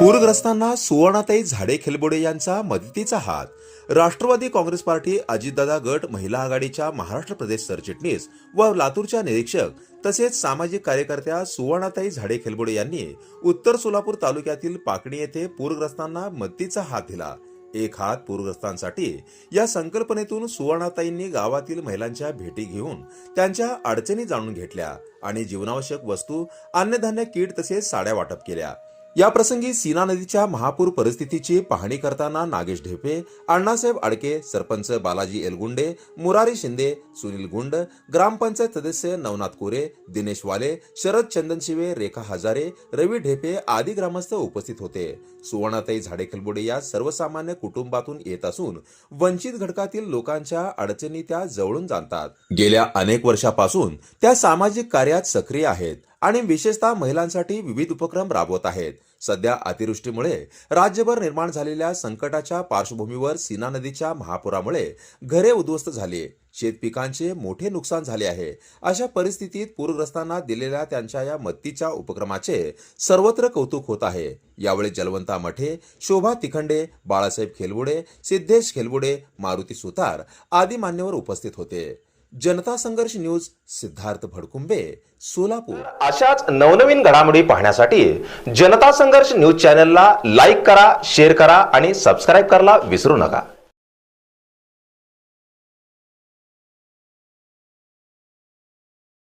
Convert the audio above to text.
पूरग्रस्तांना सुवर्णाताई झाडे खेलबोडे यांचा मदतीचा हात. राष्ट्रवादी काँग्रेस पार्टी अजितदादा गट महिला आघाडीच्या महाराष्ट्र प्रदेश सरचिटणीस व लातूरच्या निरीक्षक तसेच सामाजिक कार्यकर्त्या सुवर्णाताई झाडे खेलबोडे यांनी उत्तर सोलापूर तालुक्यातील पाकणी येथे पूरग्रस्तांना मदतीचा हात दिला. एक हात पूरग्रस्तांसाठी या संकल्पनेतून सुवर्णाताईंनी गावातील महिलांच्या भेटी घेऊन त्यांच्या अडचणी जाणून घेतल्या आणि जीवनावश्यक वस्तू अन्नधान्य किट तसेच साड्या वाटप केल्या. या प्रसंगी सीना नदीच्या महापूर परिस्थितीची पाहणी करताना नागेश ढेपे अण्णासाहेब अडके सरपंच बालाजी एलगुंडे मुरारी शिंदे सुनील गुंड ग्रामपंचायत सदस्य नवनाथ कोरे दिनेश वाले शरद चंदनशिवे रेखा हजारे रवी ढेपे आदी ग्रामस्थ उपस्थित होते. सुवर्णाताई झाडे खलबोडे या सर्वसामान्य कुटुंबातून येत असून वंचित घटकातील लोकांच्या अडचणी त्या जवळून जाणतात. गेल्या अनेक वर्षापासून त्या सामाजिक कार्यात सक्रिय आहेत आणि विशेषतः महिलांसाठी विविध उपक्रम राबवत आहेत. सध्या अतिवृष्टीमुळे राज्यभर निर्माण झालेल्या संकटाच्या पार्श्वभूमीवर सीना नदीच्या महापुरामुळे घरे उद्ध्वस्त झाली शेतपिकांचे मोठे नुकसान झाले आहे. अशा परिस्थितीत पूरग्रस्तांना दिलेल्या त्यांच्या या मत्तीच्या उपक्रमाचे सर्वत्र कौतुक होत आहे. यावेळी जलवंता मठे शोभा तिखंडे बाळासाहेब खेलबुडे सिद्धेश खेलबुडे मारुती सुतार आदी मान्यवर उपस्थित होते. जनता संघर्ष न्यूज सिद्धार्थ भडकुंबे सोलापूर. अशाच नवनवीन घडामोडी पाहण्यासाठी जनता संघर्ष न्यूज चॅनलला लाईक करा शेअर करा आणि सबस्क्राईब करायला विसरू नका.